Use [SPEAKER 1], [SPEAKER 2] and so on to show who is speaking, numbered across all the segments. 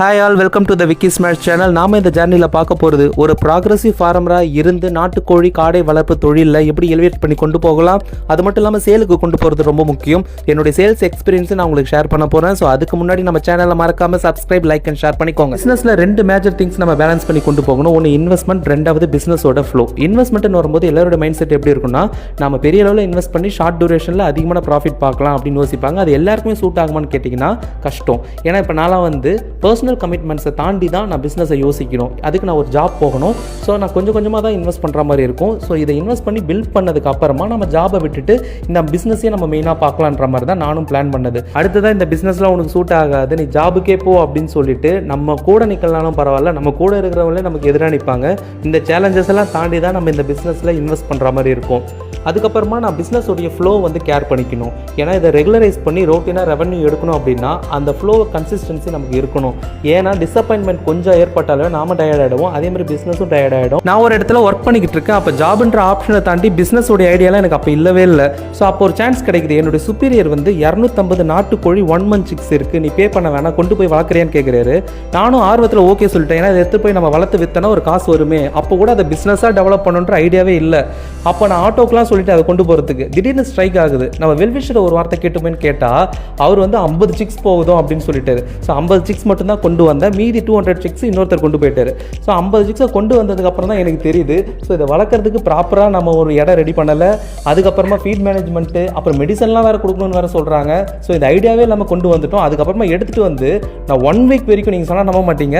[SPEAKER 1] Hi all welcome to the Vicky smash channel நாம இந்த ஜேர்னியில் பார்க்க போகிறது ஒரு ப்ராக்ரஸிவ் ஃபார்மராக இருந்து நாட்டுக்கோழி காடை வளர்ப்பு தொழிலில் எப்படி எலிவேட் பண்ணி கொண்டு போகலாம். அது மட்டும் இல்லாமல் சேலுக்கு கொண்டு போகிறது ரொம்ப முக்கியம். என்னுடைய சேல்ஸ் எக்ஸ்பீரியன்ஸை நான் உங்களுக்கு ஷேர் பண்ண போகிறேன் ஸோ அதுக்கு முன்னாடி நம்ம சேனலை மறக்காமல் சப்ஸ்கிரைப் லைக் அண்ட் ஷேர் பண்ணிக்கோங்க. பிஸ்னஸில் ரெண்டு மேஜர் திங்ஸ் நம்ம பேலன்ஸ் பண்ணி கொண்டு போகணும். ஒன்று இன்வெஸ்ட்மெண்ட் ரெண்டாவது பிஸ்னஸோட ஃப்ளோ இன்வெஸ்ட்மெண்ட்னு வரும்போது எல்லாரோட மைண்ட் செட் எப்படி இருக்கும்னா நம்ம பெரிய அளவில் இன்வெஸ்ட் பண்ணி ஷார்ட் டூரேஷனில் அதிகமான ப்ராஃபிட் பார்க்கலாம் அப்படின்னு யோசிப்பாங்க. அது எல்லாருக்குமே சூட் ஆகுமான்னு கேட்டிங்கன்னா கஷ்டம். ஏன்னா இப்போ நான்லாம் வந்து பர்சனல் கமிட்மெண்ட்ஸை தாண்டி தான் நான் பிஸ்னஸை யோசிக்கணும். அதுக்கு நான் ஒரு ஜாப் போகணும். ஸோ நான் கொஞ்சம் கொஞ்சமாக தான் இன்வெஸ்ட் பண்ணுற மாதிரி இருக்கும். ஸோ இதை இன்வெஸ்ட் பண்ணி பில்ட் பண்ணதுக்கு அப்புறமா நம்ம ஜாபை விட்டுட்டு இந்த பிஸ்னஸே நம்ம மெயினாக பார்க்கலான்ற மாதிரி தான் நானும் பிளான் பண்ணது. அடுத்ததான் இந்த பிஸ்னஸ்லாம் உனக்கு சூட் ஆகாது நீ ஜாபுக்கே போ அப்படின்னு சொல்லிட்டு நம்ம கூட நிற்கலனாலும் பரவாயில்ல. நம்ம கூட இருக்கிறவங்களே நமக்கு எதிராக நிற்பாங்க இந்த சேலஞ்சஸ் எல்லாம் தாண்டி தான் நம்ம இந்த பிஸ்னஸில் இன்வெஸ்ட் பண்ணுற மாதிரி இருக்கும். அதுக்கப்புறமா நான் பிஸ்னஸோடைய ஃப்ளோ வந்து கேர் பண்ணிக்கணும். ஏன்னா இதை ரெகுலரைஸ் பண்ணி ரோட்டினாக ரெவன்யூ எடுக்கணும் அப்படின்னா அந்த ஃப்ளோ கன்சிஸ்டன்சி நமக்கு இருக்கணும். ஏன்னா டிசப்பாயின்மெண்ட் கொஞ்சம் ஏற்பட்டாலே நாம டயர்ட் ஆகிடுவோம் அதே மாதிரி பிஸ்னஸும் டயர்ட் ஆகிடும் நான் ஒரு இடத்துல ஒர்க் பண்ணிக்கிட்டு இருக்கேன். அப்போ ஜாப்ன்ற ஆப்ஷனை தாண்டி பிஸ்னஸோட ஐடியாலாம் எனக்கு அப்போ இல்லவே இல்லை. ஸோ அப்போ ஒரு சான்ஸ் கிடைக்குது. என்னுடைய சுப்பீரியர் வந்து இரநூத்தம்பது நாட்டுக்கோழி ஒன் மந்த் சிக்ஸ் இருக்குது நீ பே பண்ண வேணாம். கொண்டு போய் வளர்க்குறியான்னு கேட்குறாரு நானும் ஆர்வத்தில் ஓகே சொல்லிட்டேன். ஏன்னா இதை எடுத்து போய் நம்ம வளர்த்து வித்தனா ஒரு காசு வருமே. அப்போ கூட அதை பிஸ்னஸாக டெவலப் பண்ணுன்ற ஐடியாவே இல்லை. அப்போ நான் ஆட்டோக்கெலாம் சொல்லிட்டு அதை கொண்டு போகிறதுக்கு திடீர்னு ஸ்ட்ரைக் ஆகுது. நம்ம வெல்விஷர் ஒரு வார்த்தை கேட்டுமேன்னு கேட்டால் அவர் வந்து ஐம்பது சிக்ஸ் போகுதோ அப்படின்னு சொல்லிட்டாரு. ஸோ ஐம்பது சிக்ஸ் மட்டும்தான் கொண்டு வந்தேன். மீதி டூ ஹண்ட்ரட் சிக்ஸ் இன்னொருத்தர் கொண்டு போயிட்டாரு. ஸோ ஐம்பது சிக்ஸை கொண்டு வந்ததுக்கப்புறம் தான் எனக்கு தெரியுது. ஸோ இதை வளர்க்குறதுக்கு ப்ராப்பராக நம்ம ஒரு இடம் ரெடி பண்ணலை. அதுக்கப்புறமா ஃபீட் மேனேஜ்மெண்ட்டு அப்புறம் மெடிசன்லாம் வேறு கொடுக்கணும்னு வேறு சொல்கிறாங்க ஸோ இந்த ஐடியாவே நம்ம கொண்டு வந்துட்டோம். அதுக்கப்புறமா எடுத்துகிட்டு வந்து நான் ஒன் வீக் வரைக்கும் நீங்கள் சொன்னால் நம்ப மாட்டீங்க.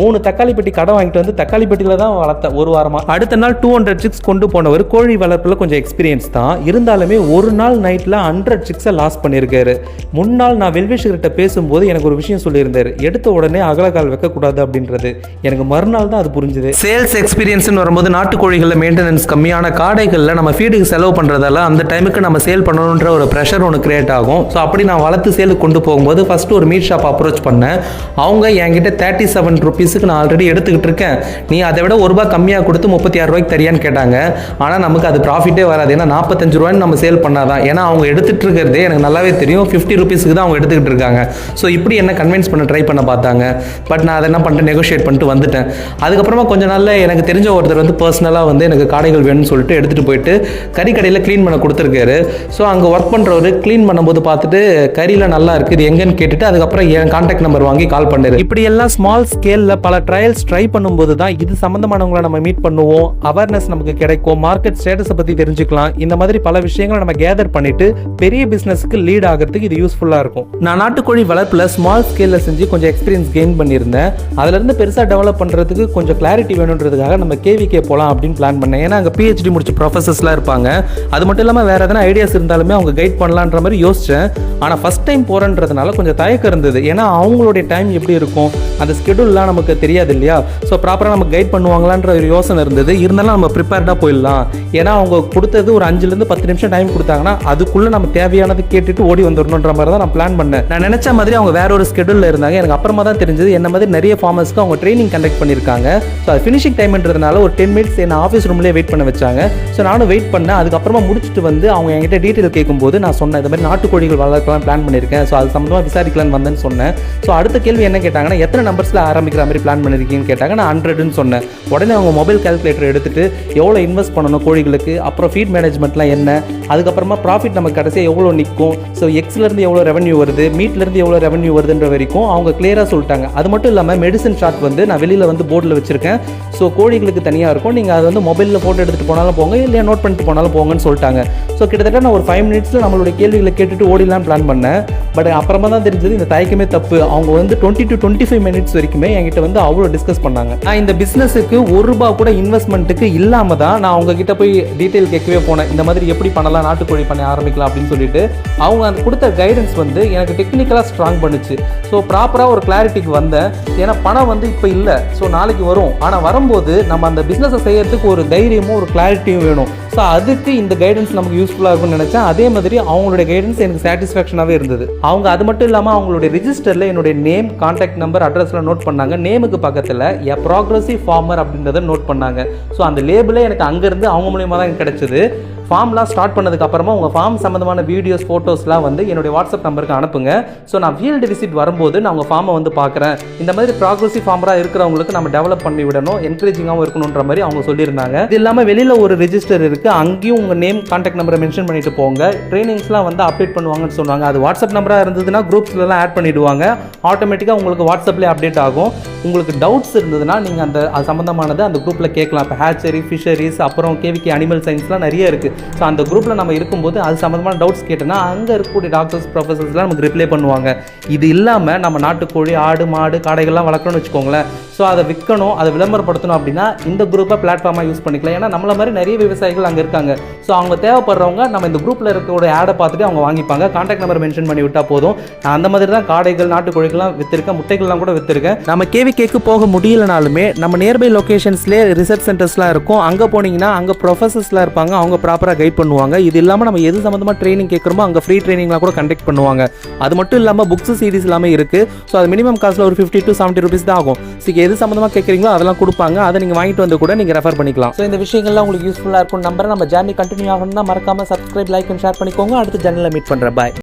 [SPEAKER 1] மூணு தக்காளி பெட்டி கடை வாங்கிட்டு வந்து தக்காளி பெட்டியில் தான் வளர்த்தேன் ஒரு வாரமாக அடுத்த நாள் டூ ஹண்ட்ரட் சிக்ஸ் கொண்டு போனவர் கோழி வளர்ப்பில் கொஞ்சம் எக்ஸ்பீரியன்ஸ் தான். இருந்தாலுமே ஒரு நாள் நைட்டில் ஹண்ட்ரட் சிக்ஸை லாஸ் பண்ணியிருக்காரு. முன்னாள் நான் வெல்விஷர்கிட்ட பேசும்போது எனக்கு ஒரு விஷயம் சொல்லியிருந்தார். எடுத்த உடனே அகலகால் வைக்கக்கூடாது அப்படின்றது. எனக்கு மறுநாள் தான் அது புரிஞ்சுது. சேல்ஸ் எக்ஸ்பீரியன்ஸ்னு வரும்போது நாட்டுக்கோழிகளில் மெயின்டெனன்ஸ் கம்மியான காடைகளில் நம்ம ஃபீடுக்கு செலவு பண்ணுறதால அந்த டைமுக்கு நம்ம சேல் பண்ணணுன்ற ஒரு ப்ரெஷர் ஒன்று கிரியேட் ஆகும். ஸோ அப்படி நான் வளர்த்து சேலுக்கு கொண்டு போகும்போது ஃபஸ்ட்டு ஒரு மீட் ஷாப் அப்ரோச் பண்ணேன். அவங்க என்கிட்ட தேர்ட்டி செவன் ருபீஸுக்கு நான் ஆல்ரெடி எடுத்துக்கிட்டு இருக்கேன். நீ அதை விட ஒரு ரூபாய் கம்மியாக கொடுத்து முப்பத்தி ஆறு ரூபாய்க்கு தரியான்னு கேட்டாங்க. ஆனால் நமக்கு அது ப்ராஃபிட்டே வராது. ஏன்னா நாற்பத்தஞ்சு ரூபாய்னு நம்ம சேல் பண்ணாதான். ஏன்னா அவங்க எடுத்துகிட்டு இருக்கிறதே எனக்கு நல்லாவே தெரியும். ஃபிஃப்டி ருபீஸுக்கு தான் அவங்க எடுத்துக்கிட்டு இருக்காங்க. ஸோ இப்படி என்ன கன்வின்ஸ் பண்ண ட்ரை பண்ண பார்த்தாங்க. பட் நான் அதை என்ன பண்ணிட்டு நெகோஷியேட் பண்ணிட்டு வந்துட்டேன். அதுக்கப்புறமா கொஞ்ச நாளில் எனக்கு தெரிஞ்ச ஒருத்தர் வந்து பர்சனலாக வந்து எனக்கு காடைகள் வேணும்னு சொல்லிட்டு எடுத்துகிட்டு போயிட்டு கறி கடையில் க்ளீன் பண்ண கொடுத்துருக்காரு. ஸோ அங்கே ஒர்க் பண்ணுறவர் க்ளீன் பண்ணும்போது பார்த்துட்டு கறியில் நல்லா இருக்குது எங்கேன்னு எங்கன்னு கேட்டுட்டு அதுக்கப்புறம் என் கான்டாக்ட் நம்பர் வாங்கி கால் பண்ணாரு. இப்படி எல்லாம் ஸ்மால் ஸ்கேலில் பல ட்ரையல்ஸ் ட்ரை பண்ணும்போது தான் இது சம்மந்தமானவங்களை நம்ம மீட் பண்ணுவோம். அவேர்னஸ் நமக்கு கிடைக்கும். மார்க்கெட் ஸ்டேட்டஸை பற்றி தெரிஞ்சுக்கலாம். இந்த மாதிரி பல விஷயங்களை நம்ம கேதர் பண்ணிட்டு பெரிய பிஸ்னஸ்க்கு லீட் ஆகிறதுக்கு இது யூஸ்ஃபுல்லாக இருக்கும். நான் நாட்டுக்கோழி வளர்ப்பில் ஸ்மால் ஸ்கேலில் செஞ்சு கொஞ்சம் எக்ஸ்பீரியன்ஸ் கெயின் பண்ணியிருந்தேன். அதுலேருந்து பெருசாக டெவலப் பண்ணுறதுக்கு கொஞ்சம் கிளாரிட்டி வேணுன்றதுக்காக நம்ம கேவிகே போகலாம் அப்படின்னு பிளான் பண்ணேன். ஏன்னா அங்கே பிஹெச்டி முடிச்ச ப்ரொஃபஸர்ஸ்லாம் இருப்பாங்க. அது மட்டும் இல்லாமல் வேறு எதனா ஐடியாஸ் இருந்தாலுமே அவங்க கைட் பண்ணலான்ற மாதிரி யோசித்தேன் ஆனால் ஃபஸ்ட் டைம் போகிறன்றதுனால கொஞ்சம் தயக்கம் இருந்தது. ஏன்னா அவங்களுடைய டைம் எப்படி இருக்கும்? அந்த ஸ்கெடியூல்லாம் நமக்கு தெரியாது இல்லையா ஸோ ப்ராப்பராக நமக்கு கைட் பண்ணுவாங்களான்ற ஒரு யோசனை இருந்தது. இருந்தாலும் நம்ம ப்ரிப்பேர்டாக போயிடலாம். ஏன்னா அவங்க கொடுத்தது ஒரு அஞ்சுலேருந்து பத்து நிமிஷம் டைம் கொடுத்தாங்கன்னா அதுக்குள்ளே நம்ம தேவையானது கேட்டுட்டு ஓடி வந்துடணுன்ற மாதிரி தான் நான் பிளான் பண்ணேன். நான் நினச்ச மாதிரி அவங்க வேற ஒரு ஸ்கெடியூலில் இருந்தாங்க. எனக்கு அப்புறமா தான் தெரிஞ்சது என்ன மாதிரி நிறைய ஃபார்மர்ஸ்க்கு அவங்க ட்ரைனிங் கண்டக்ட் பண்ணியிருக்காங்க. ஸோ அது ஃபினிஷிங் டைம்ன்றதுனால ஒரு டென் மினிட்ஸ் என்ன ஆஃபீஸ் ரூம்லேயே வெயிட் பண்ண வச்சாங்க. ஸோ நானும் வெயிட் பண்ணேன். அதுக்கப்புறமா முடிச்சுட்டு வந்து அவங்க என்கிட்ட டீட்டெயில் கேட்கும்போது நான் சொன்னேன் இந்த மாதிரி நாட்டுக்கோழிகள் வளர்க்கலாம் பிளான் பண்ணியிருக்கேன். ஸோ அது சம்மந்தமாக விசாரிக்கலாம்னு வந்தேன்னு சொன்னேன். ஸோ அடுத்த கேள்வி என்ன கேட்டாங்கன்னா எத்தனை நம்பர்ஸில் ஆரம்பிக்கிற மாதிரி பிளான் பண்ணியிருக்கீங்கன்னு கேட்டாங்க. நான் ஹண்ட்ரட்னு சொன்னேன். உடனே அவங்க மொபைல் கால்குலேட்டர் எடுத்துகிட்டு எவ்வளோ இன்வெஸ்ட் பண்ணணும் கோழிகளுக்கு அப்புறம் ஃபீட் மேனேஜ்மெண்ட்லாம் என்ன அதுக்கப்புறமா ப்ராஃபிட் நமக்கு கடைசியாக எவ்வளோ நிற்கும் ஸோ எக்ஸ்லேருந்து எவ்வளோ ரெவன்யூ வருது மீட்லேருந்து எவ்வளோ ரெவன்யூ வருதுன்ற வரைக்கும் அவங்க கிளியராக சொல்லிட்டாங்க. அது மட்டும் இல்லாமல் மெடிசன் ஷாட் வந்து நான் வெளியில் வந்து போர்டில் வச்சுருக்கேன். ஸோ கோழிகளுக்கு தனியாக இருக்கும். நீங்கள் அதை வந்து மொபைலில் ஃபோட்டோ எடுத்துகிட்டு போனாலும் போங்க இல்லையா நோட் பண்ணிட்டு போனாலும் போங்கன்னு சொல்லிட்டாங்க. ஸோ கிட்டத்தட்ட நான் ஒரு ஃபைவ் மினிட்ஸில் நம்மளுடைய கேள்விகளை கேட்டுட்டு ஓடிலாம் பிளான் பண்ணேன். பட் அப்புறமா தான் தெரிஞ்சது இந்த தயக்கமே தப்பு. அவங்க வந்து twenty to twenty five minutes வரைக்குமே என்கிட்ட வந்து அவ்வளோ டிஸ்கஸ் பண்ணாங்க. நான் இந்த பிஸ்னஸுக்கு ஒரு ரூபா கூட இன்வெஸ்ட்மெண்ட்டுக்கு இல்லாமல் தான் நான் அவங்ககிட்ட போய் டீட்டெயில் கேட்கவே போனேன். இந்த மாதிரி எப்படி பண்ணலாம் நாட்டுக்கோழி பண்ண ஆரம்பிக்கலாம் அப்படின்னு சொல்லிட்டு அவங்க அந்த கொடுத்த கைடன்ஸ் வந்து எனக்கு டெக்னிக்கலாக ஸ்ட்ராங் பண்ணுச்சு. ஸோ ப்ராப்பராக ஒரு கிளாரிட்டிக்கு வந்தேன். ஏன்னா பணம் வந்து இப்போ இல்லை. ஸோ நாளைக்கு வரும். ஆனால் வரும்போது நம்ம அந்த பிஸ்னஸை செய்யறதுக்கு ஒரு தைரியமும் ஒரு கிளாரிட்டியும் வேணும். ஸோ அதுக்கு இந்த கைடன்ஸ் நமக்கு யூஸ்ஃபுல்லாக இருக்கும்னு நினச்சேன். அதே மாதிரி அவங்களுடைய கைடன்ஸ் எனக்கு சாட்டிஸ்ஃபேக்ஷனாகவே இருந்தது. அவங்க அது மட்டும் இல்லாமல் அவங்களுடைய ரிஜிஸ்டரில் என்னுடைய நேம் கான்டாக்ட் நம்பர் அட்ரஸ்லாம் நோட் பண்ணாங்க. நேமுக்கு பக்கத்தில் எ ப்ராக்ரஸிவ் ஃபார்மர் அப்படின்றத நோட் பண்ணாங்க. ஸோ அந்த லேபிளே எனக்கு அங்கேருந்து அவங்க மூலியமாக தான் எனக்கு கிடச்சிது. ஃபார்ம்லாம் ஸ்டார்ட் பண்ணதுக்கு அப்புறமா உங்கள் ஃபார்ம் சம்மந்தமான வீடியோஸ் ஃபோட்டோஸ்லாம் வந்து என்னுடைய வாட்ஸ்அப் நம்பருக்கு அனுப்புங்க. ஸோ நான் ஃபீல்டு விசிட் வரும்போது நான் உங்கள் ஃபார்மை வந்து பார்க்குறேன். இந்த மாதிரி ப்ராக்ரஸிவ் ஃபார்மராக இருக்கிறவங்களுக்கு நம்ம டெவலப் பண்ணி விடணும். என்கரேஜிங்காகவும் இருக்கணுன்ற மாதிரி அவங்க சொல்லியிருந்தாங்க. இது இல்லாமல் வெளியில் ஒரு ரெஜிஸ்டர் இருக்குது அங்கேயும் உங்கள் நேம் கான்டாக்ட் நம்பரை மென்ஷன் பண்ணிட்டு போங்க. ட்ரைனிங்ஸ்லாம் வந்து அப்டேட் பண்ணுவாங்கன்னு சொன்னாங்க. அது வாட்ஸ்அப் நம்பராக இருந்ததுன்னா குரூப்ஸ்லாம் ஆட் பண்ணிடுவாங்க. ஆட்டோமேட்டிக்காக உங்களுக்கு வாட்ஸ்அப்லேயே அப்டேட் ஆகும். உங்களுக்கு டவுட்ஸ் இருந்ததுன்னா நீங்கள் அந்த அது சம்மந்தமானது அந்த குரூப்பில் கேட்கலாம். இப்போ ஹேச்சரி ஃபிஷரிஸ் அப்புறம் கேவிகே அனிமல் சயின்ஸ்லாம் நிறைய இருக்குது ஸோ அந்த குரூப்பில் நம்ம இருக்கும்போது அது சம்மந்தமான டவுட்ஸ் கேட்டோன்னா அங்கே இருக்கக்கூடிய டாக்டர்ஸ் ப்ரொஃபஸர்ஸ்லாம் நமக்கு ரிப்ளை பண்ணுவாங்க. இது இல்லாமல் நம்ம நாட்டுக்கோழி ஆடு மாடு காடைகள்லாம் வளர்க்கணும்னு வச்சுக்கோங்களேன். ஸோ அதை விற்கணும் அதை விளம்பரப்படுத்தணும் அப்படின்னா இந்த குரூப்பை பிளாட்ஃபார்மாக யூஸ் பண்ணிக்கலாம். ஏன்னா நம்மள மாதிரி நிறைய விவசாயிகள் அங்கே இருக்காங்க. ஸோ அவங்க தேவைப்படுறவங்க நம்ம இந்த குரூப்பில் இருக்கக்கூடிய ஆடை பார்த்துட்டு அவங்க வாங்கிப்பாங்க. கான்டாக்ட் நம்பர் மென்ஷன் பண்ணி விட்டால் போதும். நான் அந்த மாதிரி தான் காடைகள் நாட்டுக்கோழிகள்லாம் விற்றுருக்கேன் முட்டைகள்லாம் கூட விற்றுருக்கேன் நம்ம கேவிகேக்கு போக முடியலனாலுமே நம்ம நியர்பை லொகேஷன்ஸ்லேயே ரிசர்ச் சென்டர்ஸ்லாம் இருக்கும். அங்கே போனீங்கன்னா அங்கே ப்ரொஃபஸர்ஸ்லாம் இருப்பாங்க. அவங்க ப்ராப்பராக கைட் பண்ணுவாங்க. இது இல்லாமல் நம்ம எது சம்மந்தமாக ட்ரைனிங் கேட்குறோமோ அங்கே ஃப்ரீ ட்ரைனிங்லாம் கூட கண்டக்ட் பண்ணுவாங்க. அது மட்டும் இல்லாமல் புக்ஸ் சீரிஸ் எல்லாமே இருக்குது ஸோ அது மினிமம் காசில் ஒரு ஃபிஃப்டி டு செவன்ட்டி ருபீஸ் தான் ஆகும். ஸோ எது சம்மந்தமாக கேட்குறீங்களோ அதெல்லாம் கொடுப்பாங்க. அதை நீங்கள் வாங்கிட்டு வந்து கூட நீங்கள் ரெஃபர் பண்ணிக்கலாம். ஸோ இந்த விஷயங்கள்லாம் உங்களுக்கு யூஸ்ஃபுல்லாக இருக்கும் நம்பரை நம்ம ஜர்னி கண்டினியூ ஆகணும்னா மறக்காமல் சப்ஸ்கிரைப் லைக் அண்ட் ஷேர் பண்ணிக்கோங்க. அடுத்த ஜர்னியில் மீட் பண்ணுறேன் பாய்